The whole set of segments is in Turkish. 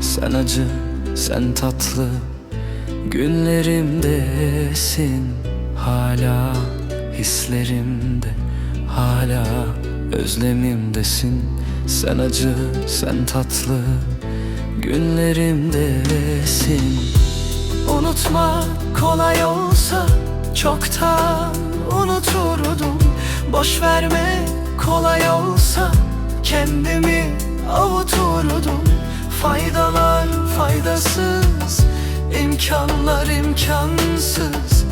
Sen acı, sen tatlı. Günlerimdesin. Hala hislerimde. Hala özlemimdesin. Sen acı, sen tatlı. Günlerimdesin. Unutma kolay olsa Çoktan unuturdum. Boş verme kolay olsa Kendimi avuturdum. Faydalar faydasız imkanlar imkansız.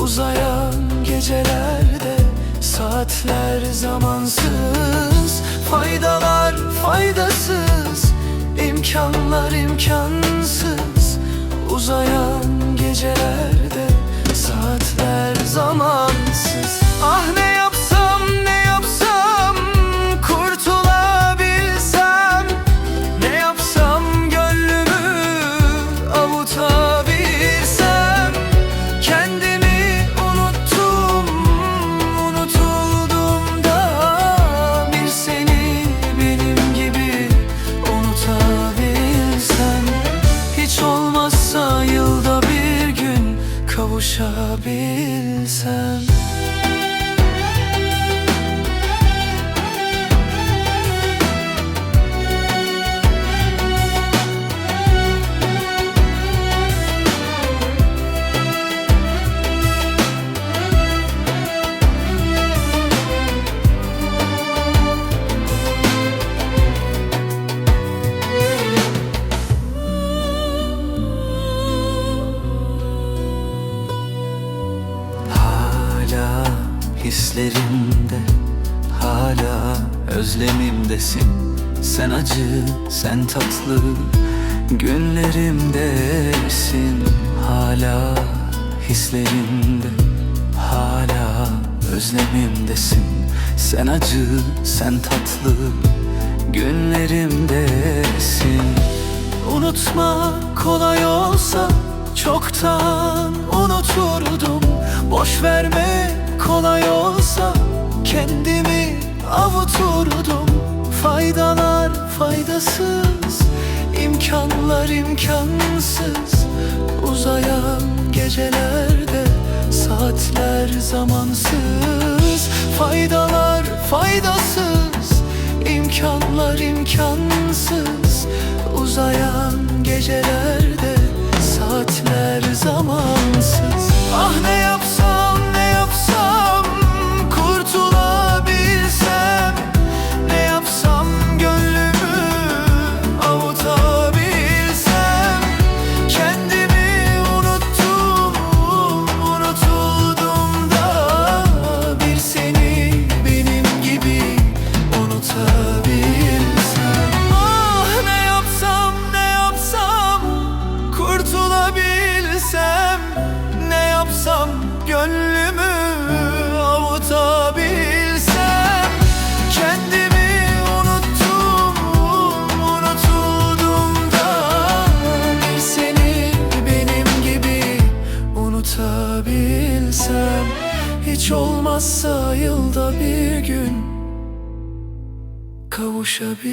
Uzayan gecelerde Saatler zamansız. Faydalar faydasız olmazsa yılda bir gün kavuşabilsem hislerimde Hala özlemimdesin. Sen acı, sen tatlı Günlerimdesin. Hala hislerimde Hala özlemimdesin. Sen acı, sen tatlı Günlerimdesin. Unutma kolay olsa çoktan unuturdum. Boş verme kolay olsa kendimi avuturdum. Faydalar faydasız, imkanlar imkansız. Uzayan gecelerde saatler zamansız. Faydalar faydasız, imkanlar imkansız. Uzayan gecelerde Hiç olmazsa yılda bir gün kavuşabilsem